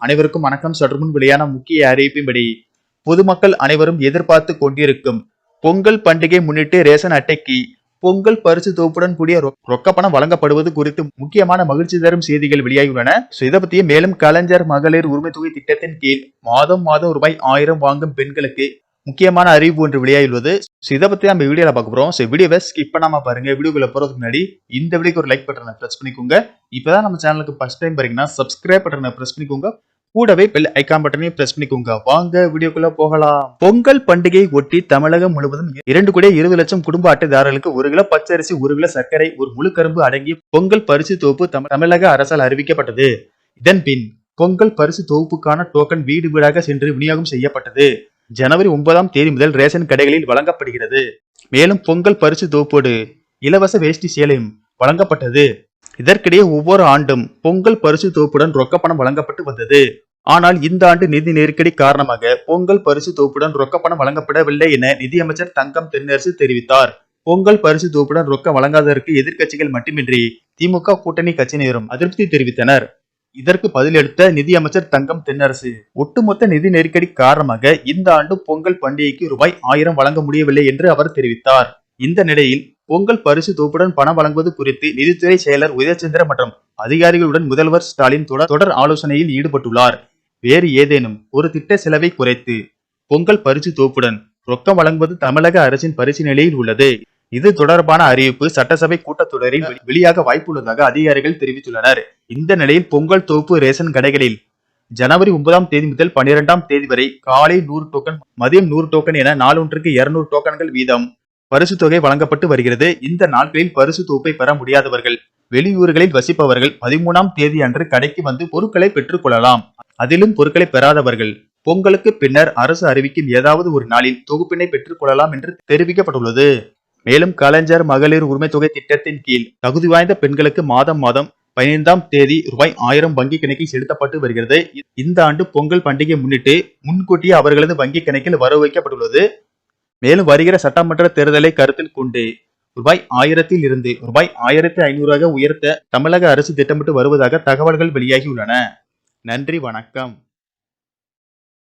அனைவருக்கும் வணக்கம். சற்று முன் வெளியான முக்கிய அறிவிப்பின்படி பொதுமக்கள் அனைவரும் எதிர்பார்த்து கொண்டிருக்கும் பொங்கல் பண்டிகை முன்னிட்டு ரேஷன் அட்டைக்கு பொங்கல் பரிசு தொகுப்புடன் கூடிய ரொக்கப்பணம் ரொக்க பணம் வழங்கப்படுவது குறித்து முக்கியமான மகிழ்ச்சி தரும் செய்திகள் வெளியாகியுள்ளன. So, இதை பத்தியே மேலும் கலைஞர் மகளிர் உரிமை தொகை திட்டத்தின் கீழ் மாதம் மாதம் ரூபாய் ஆயிரம் வாங்கும் பெண்களுக்கு முக்கியமான அறிவிப்பு ஒன்று வெளியாகியுள்ளது. So, இதை பத்தி நம்ம வீடியோல பார்க்க போறோம். ஸோ வீடியோவை ஸ்கிப் பண்ணாம பாருங்க. வீடியோக்குள்ள போறதுக்கு முன்னாடி இந்த வீடியோக்கு ஒரு லைக் பட்டனை பிரஸ் பண்ணிக்கோங்க. இப்பதான் நம்ம சேனலுக்கு ஃபர்ஸ்ட் டைம் பாருங்கன்னா சப்ஸ்கிரைப் பட்டனை பிரஸ் பண்ணிக்கோங்க. கூடவே பெல் ஐகான் பட்டனையும் பிரஸ் பண்ணிக்கோங்க. வாங்க வீடியோக்குள்ள போகலாம். பொங்கல் பண்டிகையை ஒட்டி தமிழகம் முழுவதும் இரண்டு கோடி இருபது லட்சம் குடும்ப அட்டைதாரர்களுக்கு ஒரு கிலோ பச்சரிசி ஒரு கிலோ சர்க்கரை ஒரு முழு கரும்பு அடங்கிய பொங்கல் பரிசு தொகுப்பு தமிழ்- தமிழக அரசால் அறிவிக்கப்பட்டது. இதன் பின் பொங்கல் பரிசு தொகுப்புக்கான டோக்கன் வீடு வீடாக சென்று விநியோகம் செய்யப்பட்டது. ஜனவரி ஒன்பதாம் தேதி முதல் ரேஷன் கடைகளில் வழங்கப்படுகிறது. மேலும் பொங்கல் பரிசு தொகுப்போடு இலவச வேஷ்டி சேலையும் வழங்கப்பட்டது. இதற்கிடையே ஒவ்வொரு ஆண்டும் பொங்கல் பரிசு தொகுப்புடன் ரொக்கப்பணம் வழங்கப்பட்டு வந்தது. ஆனால் இந்த ஆண்டு நிதி நெருக்கடி காரணமாக பொங்கல் பரிசு தொகுப்புடன் ரொக்கப்பணம் வழங்கப்படவில்லை என நிதியமைச்சர் தங்கம் தென்னரசு தெரிவித்தார். பொங்கல் பரிசு தொகுப்புடன் ரொக்கம் வழங்காததற்கு எதிர்க்கட்சிகள் மட்டுமின்றி திமுக கூட்டணி கட்சியினரும் அதிருப்தி தெரிவித்தனர். இதற்கு பதிலளித்த நிதியமைச்சர் தங்கம் தென்னரசு ஒட்டுமொத்த நிதி நெருக்கடி காரணமாக இந்த ஆண்டு பொங்கல் பண்டிகைக்கு ரூபாய் ஆயிரம் வழங்க முடியவில்லை என்று அவர் தெரிவித்தார். இந்த நிலையில் பொங்கல் பரிசு தொகுப்புடன் பணம் வழங்குவது குறித்து நிதித்துறை செயலர் உதயச்சந்திர மற்றும் அதிகாரிகளுடன் முதல்வர் ஸ்டாலின் தொடர் தொடர் ஆலோசனையில் ஈடுபட்டுள்ளார். வேறு ஏதேனும் ஒரு திட்ட செலவை குறைத்து பொங்கல் பரிசு தொகுப்புடன் ரொக்கம் வழங்குவது தமிழக அரசின் பரிசு நிலையில் உள்ளது. இது தொடர்பான அறிவிப்பு சட்டசபை கூட்டத்தொடரில் வெளியாக வாய்ப்புள்ளதாக அதிகாரிகள் தெரிவித்துள்ளனர். இந்த நிலையில் பொங்கல் தொகுப்பு ரேஷன் கடைகளில் ஜனவரி ஒன்பதாம் தேதி முதல் பனிரெண்டாம் தேதி வரை காலை நூறு டோக்கன் மதியம் நூறு டோக்கன் என நாளொன்றுக்கு இருநூறு டோக்கன்கள் வீதம் பரிசு தொகை வழங்கப்பட்டு வருகிறது. இந்த நாட்களில் பரிசு தொகுப்பை பெற முடியாதவர்கள் வெளியூர்களில் வசிப்பவர்கள் பதிமூணாம் தேதி அன்று கடைக்கு வந்து பொருட்களை பெற்றுக் கொள்ளலாம். அதிலும் பொருட்களை பெறாதவர்கள். பொங்கலுக்கு பின்னர் அரசு அறிவிக்கும் ஏதாவது ஒரு நாளில் தொகுப்பினை பெற்றுக் கொள்ளலாம் என்று தெரிவிக்கப்பட்டுள்ளது. மேலும் கலைஞர் மகளிர் உரிமை தொகை திட்டத்தின் கீழ் தகுதி வாய்ந்த பெண்களுக்கு மாதம் மாதம் பதினைந்தாம் தேதி ரூபாய் ஆயிரம் வங்கி கணக்கில் செலுத்தப்பட்டு வருகிறது. இந்த ஆண்டு பொங்கல் பண்டிகை முன்னிட்டு முன்கூட்டியே அவர்களது வங்கி கணக்கில் வரவு வைக்கப்பட்டுள்ளது. மேலும் வருகிற சட்டமன்ற தேர்தலை கருத்தில் கொண்டு ரூபாய் ஆயிரத்தில் இருந்து ரூபாய் ஆயிரத்தி ஐநூறாக உயர்த்த தமிழக அரசு திட்டமிட்டு வருவதாக தகவல்கள் வெளியாகியுள்ளன. நன்றி வணக்கம்.